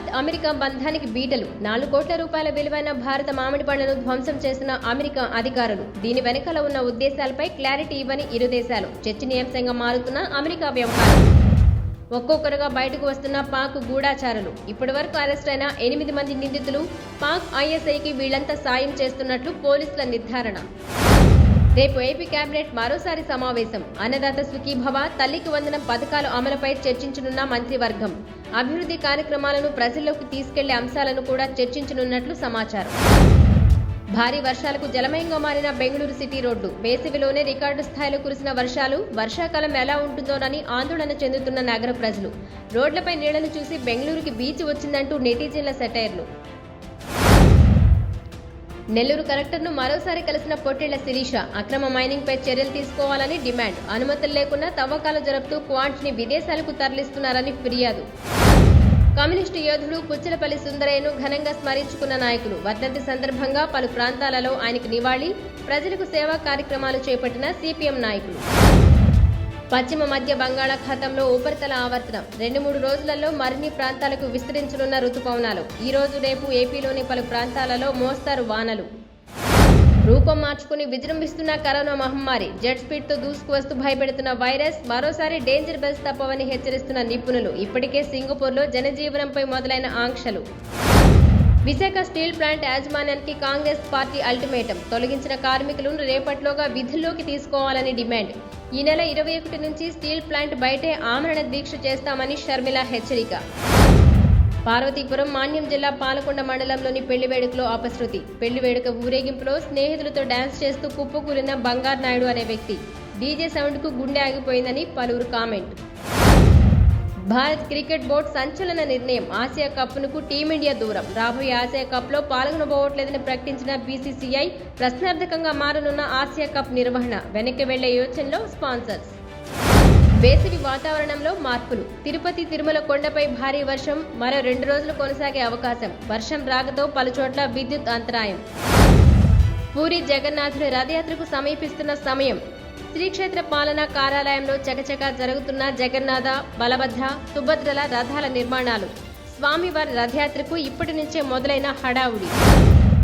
Bharat America బంధానికి బీటలు. నాలుగు కోట్ల రూపాయల విలువైన భారత మామిడి పండ్లను ధ్వంసం చేసిన అమెరికా అధికారులు. దీని వెనకాల ఉన్న ఉద్దేశాలపై క్లారిటీ ఇవ్వని ఇరు దేశాలు. చర్చనీయాంశంగా మారుతున్న అమెరికా వ్యవహారం. ఒక్కొక్కరుగా బయటకు వస్తున్న పాక్ గూఢాచారులు. ఇప్పటి వరకు అరెస్ట్ అయిన ఎనిమిది మంది నిందితులు. పాక్ ఐఎస్ఐకి వీళ్ళంతా సాయం చేస్తున్నట్లు పోలీసుల నిర్ధారణ. రేపు ఏపీ కేబినెట్ మరోసారి సమావేశం. అన్నదాత సుఖీభవ తల్లికి వందనం పథకాలు అమలుపై చర్చించనున్న మంత్రివర్గం. అభివృద్ధి కార్యక్రమాలను ప్రజల్లోకి తీసుకెళ్ళే అంశాలను కూడా చర్చించనున్నట్లు సమాచారం. భారీ వర్షాలకు జలమయంగా మారిన బెంగళూరు సిటీ రోడ్డు. వేసవిలోనే రికార్డు స్థాయిలో కురిసిన వర్షాలు వర్షాకాలం ఎలా ఉంటుందోనని ఆందోళన చెందుతున్న నగర ప్రజలు. రోడ్లపై నీళ్ళను చూసి బెంగళూరుకి బీచ్ వచ్చిందంటూ నెటిజన్ల సెటైర్లు. నెల్లూరు కలెక్టర్ను మరోసారి కలిసిన పొట్టేళ్ళ శిరీష అక్రమ మైనింగ్ పై చర్యలు తీసుకోవాలని డిమాండ్. అనుమతులు లేకుండా తవ్వకాలు జరుపుతూ క్వాంట్ని విదేశాలకు తరలిస్తున్నారని ఫిర్యాదు. కమ్యూనిస్టు యోధుడు పుచ్చలపల్లి సుందరయ్యను ఘనంగా స్మరించుకున్న నాయకులు. వర్ధంతి సందర్భంగా పలు ప్రాంతాలలో ఆయనకు నివాళి ప్రజలకు సేవా కార్యక్రమాలు చేపట్టిన సిపిఎం నాయకులు. పశ్చిమ మధ్య బంగాళాఖాతంలో ఉపరితల ఆవర్తనం. రెండు మూడు రోజులలో మరిన్ని ప్రాంతాలకు విస్తరించనున్న రుతుపవనాలు ఈ రోజు రేపు ఏపీలోని పలు ప్రాంతాలలో మోస్తారు వానలు. రూపం మార్చుకుని విజృంభిస్తున్న కరోనా మహమ్మారి. జెట్ స్పీడ్తో దూసుకువస్తూ భయపెడుతున్న వైరస్ మరోసారి డేంజర్ బెల్స్ తప్పవని హెచ్చరిస్తున్న నిపుణులు. ఇప్పటికే సింగపూర్లో జనజీవనంపై మొదలైన ఆంక్షలు. విశాఖ స్టీల్ ప్లాంట్ యాజమాన్యానికి కాంగ్రెస్ పార్టీ అల్టిమేటం. తొలగించిన కార్మికులను రేపట్లోగా విధుల్లోకి తీసుకోవాలని డిమాండ్. ఈ నెల ఇరవై ఒకటి నుంచి స్టీల్ ప్లాంట్ బయటే ఆమరణ దీక్ష చేస్తామని షర్మిల హెచ్చరిక. పార్వతీపురం మాన్యం జిల్లా పాలకొండ మండలంలోని పెళ్ళి వేడుకలో అపశృతి. పెళ్ళి వేడుక ఊరేగింపులో స్నేహితులతో డాన్స్ చేస్తూ కుప్పకూలిన బంగారు నాయుడు అనే వ్యక్తి. డీజే సౌండ్కు గుండె ఆగిపోయిందని పలువురు కామెంట్. భారత్ క్రికెట్ బోర్డు సంచలన నిర్ణయం. ఆసియా కప్నుకు టీమిండియా దూరం. రాబోయే ఆసియా కప్లో పాల్గొనబోవట్లేదని ప్రకటించిన బీసీసీఐ ప్రశ్నార్థకంగా మారనున్న ఆసియా కప్ నిర్వహణ. వెనక్కి వెళ్ళే యోచనలో స్పాన్సర్స్. వేసవి వాతావరణంలో మార్పులు. తిరుపతి తిరుమల కొండపై భారీ వర్షం. మరో రెండు రోజులు కొనసాగే అవకాశం. వర్షం రాకతో పలుచోట్ల విద్యుత్ అంతరాయం. పూరి జగన్నాథుడి రథయాత్రకు సమీపిస్తున్న సమయం. శ్రీక్షేత్ర పాలనా కార్యాలయంలో చకచక జరుగుతున్న జగన్నాథ బలభద్ర సుభద్రల రథాల నిర్మాణాలు. స్వామివారి రథయాత్రకు ఇప్పటి నుంచే మొదలైన హడావుడి.